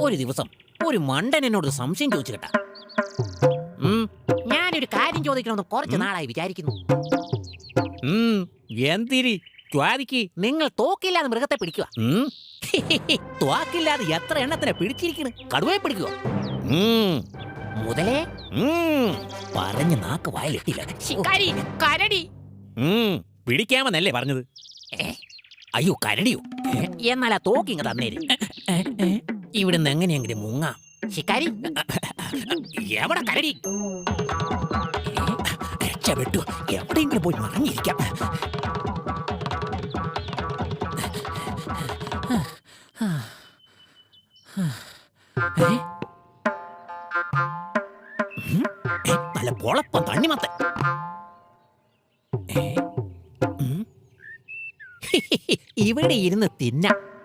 ഒരു ദിവസം ഒരു മണ്ടൻ എന്നോട് സംശയം ചോദിച്ചു കേട്ടാ ഞാനൊരു കാര്യം ചോദിക്കണമെന്ന് കുറച്ച് നാളായി വിചാരിക്കുന്നു. എന്തിരി? നിങ്ങൾ തോക്കില്ലാതെ മൃഗത്തെ പിടിക്കുക. തോക്കില്ലാതെ എത്ര എണ്ണത്തിനെ പിടിച്ചിരിക്കുന്നു കടുവയെ പിടിക്കുക. മുതലേ. പറഞ്ഞ് നാക്ക് വായിലെത്തില്ല കരടി. പിടിക്കാമെന്നല്ലേ പറഞ്ഞത്? അയ്യോ കരടിയോ? എന്നാൽ ആ തോക്കി തന്നേര്. ഇവിടുന്ന് എങ്ങനെയെങ്കിലും മുങ്ങാം. ശിക്കാരി? എവിടെ കരടി? രക്ഷപ്പെട്ടു. എവിടെയെങ്കിലും പോയി മറിഞ്ഞിരിക്കാം. നല്ല പൊളപ്പം തണ്ണിമത്തൻ. ഇവിടെ ഇരുന്ന് തിന്ന.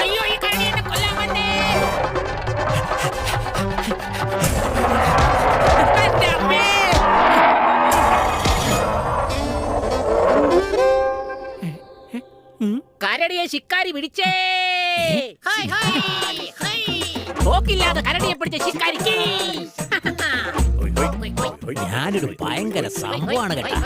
അയ്യോ ഈ കരടി കരടിയെ ശിക്കാരി പിടിച്ചേ. പോക്കില്ലാതെ കരടിയെ പിടിച്ച ശിക്കാരിക്ക്. ഞാനൊരു ഭയങ്കര സംഭവമാണ് കേട്ടാ.